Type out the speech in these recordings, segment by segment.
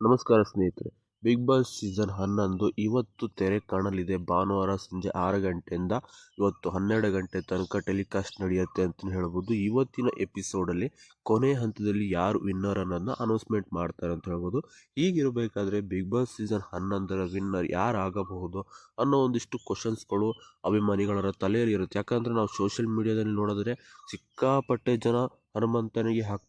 ನಮಸ್ಕಾರ ಸ್ನೇಹಿತರೆ. Big Boss season ಹನ್ನೊಂದು ಇವತ್ತು ತೆರೆ ಕಾಣಲಿದೆ. ಭಾನುವಾರ ಸಂಜೆ ಆರು ಗಂಟೆಯಿಂದ ಇವತ್ತು ಹನ್ನೆರಡು ಗಂಟೆ ತನಕ ಟೆಲಿಕಾಸ್ಟ್ ನಡೆಯುತ್ತೆ ಅಂತ ಹೇಳ್ಬೋದು. ಇವತ್ತಿನ ಎಪಿಸೋಡಲ್ಲಿ ಕೊನೆ ಹಂತದಲ್ಲಿ ಯಾರು ವಿನ್ನರ್ ಅನ್ನೋದನ್ನ ಅನೌನ್ಸ್ಮೆಂಟ್ ಮಾಡ್ತಾರೆ ಅಂತ ಹೇಳ್ಬೋದು. ಹೀಗಿರಬೇಕಾದ್ರೆ ಬಿಗ್ ಬಾಸ್ ಸೀಸನ್ ಹನ್ನೊಂದರ ವಿನ್ನರ್ ಯಾರಾಗಬಹುದು ಅನ್ನೋ ಒಂದಿಷ್ಟು ಕ್ವಶನ್ಸ್ಗಳು ಅಭಿಮಾನಿಗಳ ತಲೆಯಲ್ಲಿ ಇರುತ್ತೆ ಯಾಕಂದರೆ ನಾವು ಸೋಷಿಯಲ್ ಮೀಡಿಯಾದಲ್ಲಿ ನೋಡಿದ್ರೆ ಸಿಕ್ಕಾಪಟ್ಟೆ ಜನ ಹನುಮಂತನಿಗೆ ಹಾಕ್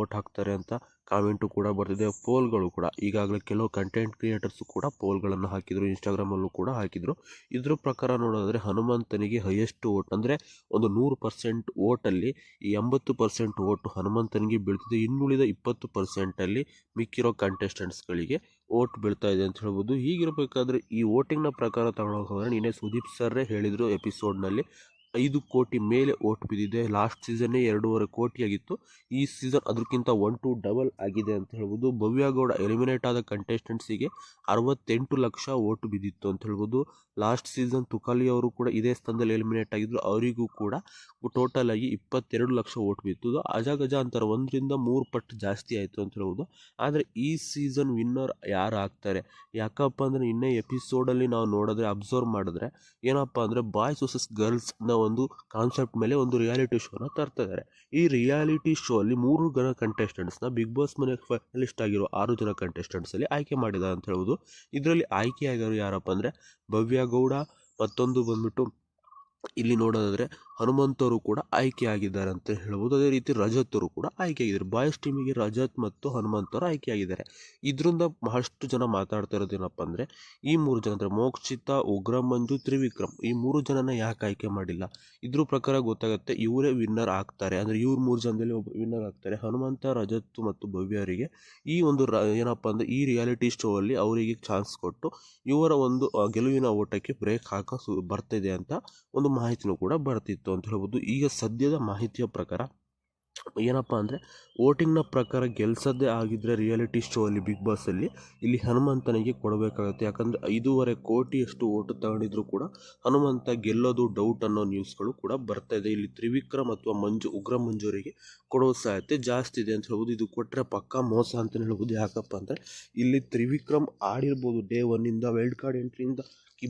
ಓಟ್ ಹಾಕ್ತಾರೆ ಅಂತ ಕಾಮೆಂಟು ಕೂಡ ಬರ್ತಿದೆ. ಪೋಲ್ಗಳು ಕೂಡ, ಈಗಾಗಲೇ ಕೆಲವು ಕಂಟೆಂಟ್ ಕ್ರಿಯೇಟರ್ಸು ಕೂಡ ಪೋಲ್ಗಳನ್ನು ಹಾಕಿದರು, ಇನ್ಸ್ಟಾಗ್ರಾಮಲ್ಲೂ ಕೂಡ ಹಾಕಿದರು. ಇದ್ರ ಪ್ರಕಾರ ನೋಡೋದಾದರೆ ಹನುಮಂತನಿಗೆ ಹೈಯೆಸ್ಟ್ ಓಟ್ ಅಂದರೆ ಒಂದು ನೂರು ಪರ್ಸೆಂಟ್ ಓಟಲ್ಲಿ ಎಂಬತ್ತು ಪರ್ಸೆಂಟ್ ಓಟು ಹನುಮಂತನಿಗೆ ಬೀಳ್ತಿದೆ. ಇನ್ನುಳಿದ ಇಪ್ಪತ್ತು ಪರ್ಸೆಂಟಲ್ಲಿ ಮಿಕ್ಕಿರೋ ಕಂಟೆಸ್ಟೆಂಟ್ಸ್ಗಳಿಗೆ ಓಟ್ ಬೀಳ್ತಾ ಇದೆ ಅಂತ ಹೇಳ್ಬೋದು. ಹೀಗಿರಬೇಕಾದ್ರೆ ಈ ವೋಟಿಂಗ್ನ ಪ್ರಕಾರ ಹೋದರೆ ನಿನ್ನೆ ಸುದೀಪ್ ಸರ್ರೇ ಹೇಳಿದರು ಎಪಿಸೋಡ್ನಲ್ಲಿ ಐದು ಕೋಟಿ ಮೇಲೆ ಓಟ್ ಬಿದ್ದಿದೆ. ಲಾಸ್ಟ್ ಸೀಸನ್ನೇ ಎರಡೂವರೆ ಕೋಟಿ ಆಗಿತ್ತು ಈ ಸೀಸನ್ ಅದಕ್ಕಿಂತ ಒನ್ ಟು ಡಬಲ್ ಆಗಿದೆ ಅಂತ ಹೇಳ್ಬೋದು. ಭವ್ಯ ಗೌಡ ಎಲಿಮಿನೇಟ್ ಆದ ಕಂಟೆಸ್ಟೆಂಟ್ಸಿಗೆ ಅರವತ್ತೆಂಟು ಲಕ್ಷ ಓಟ್ ಬಿದ್ದಿತ್ತು ಅಂತ ಹೇಳ್ಬೋದು. ಲಾಸ್ಟ್ ಸೀಸನ್ ತುಕಾಲಿ ಅವರು ಕೂಡ ಇದೇ ಸ್ಥಾನದಲ್ಲಿ ಎಲಿಮಿನೇಟ್ ಆಗಿದ್ರು. ಅವರಿಗೂ ಕೂಡ ಟೋಟಲ್ ಆಗಿ ಇಪ್ಪತ್ತೆರಡು ಲಕ್ಷ ಓಟ್ ಬಿತ್ತು. ಅಜಗಜ ಅಂತಾರೆ. ಒಂದರಿಂದ ಮೂರು ಪಟ್ಟು ಜಾಸ್ತಿ ಆಯಿತು ಅಂತ ಹೇಳ್ಬೋದು. ಆದರೆ ಈ ಸೀಸನ್ ವಿನ್ನರ್ ಯಾರು ಆಗ್ತಾರೆ? ಯಾಕಪ್ಪ ಅಂದರೆ ಇನ್ನೇ ಎಪಿಸೋಡಲ್ಲಿ ನಾವು ನೋಡಿದ್ರೆ, ಅಬ್ಸರ್ವ್ ಮಾಡಿದ್ರೆ ಏನಪ್ಪ ಅಂದರೆ ಬಾಯ್ಸ್ ವರ್ಸಸ್ ಗರ್ಲ್ಸ್ನ ಒಂದು ಕಾನ್ಸೆಪ್ಟ್ ಮೇಲೆ ಒಂದು ರಿಯಾಲಿಟಿ ಶೋನ ತರ್ತಾ ಇದ್ದಾರೆ ಈ ರಿಯಾಲಿಟಿ ಶೋ ಅಲ್ಲಿ ಮೂರು ಜನ ಕಂಟೆಸ್ಟೆಂಟ್ಸ್ನ ಬಿಗ್ ಬಾಸ್ ಮನೆ ಫೈನಲಿಸ್ಟ್ ಆಗಿರೋ ಆರು ಜನ ಕಂಟೆಸ್ಟೆಂಟ್ಸಲ್ಲಿ ಆಯ್ಕೆ ಮಾಡಿದ ಅಂತ ಹೇಳ್ಬೋದು. ಇದರಲ್ಲಿ ಆಯ್ಕೆಯಾಗಿರೋ ಯಾರಪ್ಪ ಅಂದರೆ ಭವ್ಯ ಗೌಡ, ಮತ್ತೊಂದು ಬಂದ್ಬಿಟ್ಟು ಇಲ್ಲಿ ನೋಡೋದಾದರೆ ಹನುಮಂತರು ಕೂಡ ಆಯ್ಕೆಯಾಗಿದ್ದಾರೆ ಅಂತ ಹೇಳ್ಬೋದು. ಅದೇ ರೀತಿ ರಜತರು ಕೂಡ ಆಯ್ಕೆಯಾಗಿದ್ದಾರೆ. ಬಾಯ್ಸ್ ಟೀಮಿಗೆ ರಜತ್ ಮತ್ತು ಹನುಮಂತರು ಆಯ್ಕೆಯಾಗಿದ್ದಾರೆ. ಇದರಿಂದ ಬಹಳಷ್ಟು ಜನ ಮಾತಾಡ್ತಾ ಇರೋದೇನಪ್ಪ ಅಂದರೆ, ಈ ಮೂರು ಜನ ಅಂದರೆ ಮೋಕ್ಷಿತ ಉಗ್ರ ಮಂಜು ತ್ರಿವಿಕ್ರಮ್ ಈ ಮೂರು ಜನನ ಯಾಕೆ ಆಯ್ಕೆ ಮಾಡಿಲ್ಲ? ಇದ್ರ ಪ್ರಕಾರ ಗೊತ್ತಾಗುತ್ತೆ ಇವರೇ ವಿನ್ನರ್ ಆಗ್ತಾರೆ. ಅಂದರೆ ಇವ್ರು ಮೂರು ಜನದಲ್ಲಿ ಒಬ್ಬ ವಿನ್ನರ್ ಆಗ್ತಾರೆ. ಹನುಮಂತ, ರಜತ್ ಮತ್ತು ಭವ್ಯರಿಗೆ ಈ ಒಂದು ರ ಏನಪ್ಪ ಅಂದರೆ ಈ ರಿಯಾಲಿಟಿ ಶೋ ಅಲ್ಲಿ ಅವರಿಗೆ ಚಾನ್ಸ್ ಕೊಟ್ಟು ಇವರ ಒಂದು ಗೆಲುವಿನ ಓಟಕ್ಕೆ ಬ್ರೇಕ್ ಹಾಕ ಸು ಬರ್ತಿದೆ ಅಂತ ಒಂದು ಮಾಹಿತಿನೂ ಕೂಡ ಬರ್ತಿತ್ತು ಅಂತ ಹೇಳ್ಬೋದು. ಈಗ ಸದ್ಯದ ಮಾಹಿತಿಯ ಪ್ರಕಾರ ಏನಪ್ಪ ಅಂದರೆ, ವೋಟಿಂಗ್ನ ಪ್ರಕಾರ ಗೆಲ್ಸೋದೇ ಆಗಿದ್ದರೆ ರಿಯಾಲಿಟಿ ಶೋ ಅಲ್ಲಿ ಬಿಗ್ ಬಾಸಲ್ಲಿ ಇಲ್ಲಿ ಹನುಮಂತನಿಗೆ ಕೊಡಬೇಕಾಗುತ್ತೆ. ಯಾಕಂದರೆ ಐದೂವರೆ ಕೋಟಿಯಷ್ಟು ಓಟು ತಗೊಂಡಿದ್ರು ಕೂಡ ಹನುಮಂತ ಗೆಲ್ಲೋದು ಡೌಟ್ ಅನ್ನೋ ನ್ಯೂಸ್ಗಳು ಕೂಡ ಬರ್ತಾ ಇದೆ. ಇಲ್ಲಿ ತ್ರಿವಿಕ್ರಮ್ ಅಥವಾ ಮಂಜು, ಉಗ್ರ ಮಂಜೂರಿಗೆ ಕೊಡೋ ಸಾಧ್ಯತೆ ಜಾಸ್ತಿ ಇದೆ ಅಂತ ಹೇಳ್ಬೋದು. ಇದು ಕೊಟ್ಟರೆ ಪಕ್ಕಾ ಮೋಸ ಅಂತಲೇ ಹೇಳ್ಬೋದು. ಯಾಕಪ್ಪ ಅಂದರೆ, ಇಲ್ಲಿ ತ್ರಿವಿಕ್ರಮ್ ಆಡಿರ್ಬೋದು ಡೇ ಒನ್ನಿಂದ ವೈಲ್ಡ್ ಕಾರ್ಡ್ ಎಂಟ್ರಿಯಿಂದ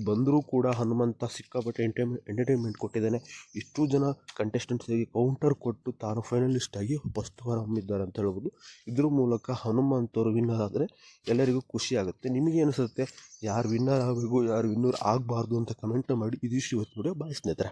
ಬಂದರೂ ಕೂಡ ಹನುಮಂತ ಸಿಕ್ಕಾಪಟ್ಟೆ ಎಂಟರ್ಟೈನ್ಮೆಂಟ್ ಕೊಟ್ಟಿದ್ದಾನೆ. ಇಷ್ಟು ಜನ ಕಂಟೆಸ್ಟೆಂಟ್ಸಿಗೆ ಕೌಂಟರ್ ಕೊಟ್ಟು ತಾನು ಫೈನಲಿಸ್ಟ್ ಆಗಿ ಫಸ್ಟ್ ಹಮ್ಮಿದ್ದಾರೆ ಅಂತ ಹೇಳ್ಬೋದು. ಇದ್ರ ಮೂಲಕ ಹನುಮಂತವರು ವಿನ್ನರ್ ಆದರೆ ಎಲ್ಲರಿಗೂ ಖುಷಿ ಆಗುತ್ತೆ. ನಿಮಗೆ ಅನಿಸುತ್ತೆ? ಯಾರು ವಿನ್ನರ್ ಆಗಬೇಕು, ಯಾರು ವಿನ್ನರ್ ಆಗಬಾರ್ದು ಅಂತ ಕಮೆಂಟ್ ಮಾಡಿ ಇದಿಷ್ಟು ಇವತ್ತು ನೋಡಿ ಬಾಯ್ ಸ್ನೇಹಿತರೆ.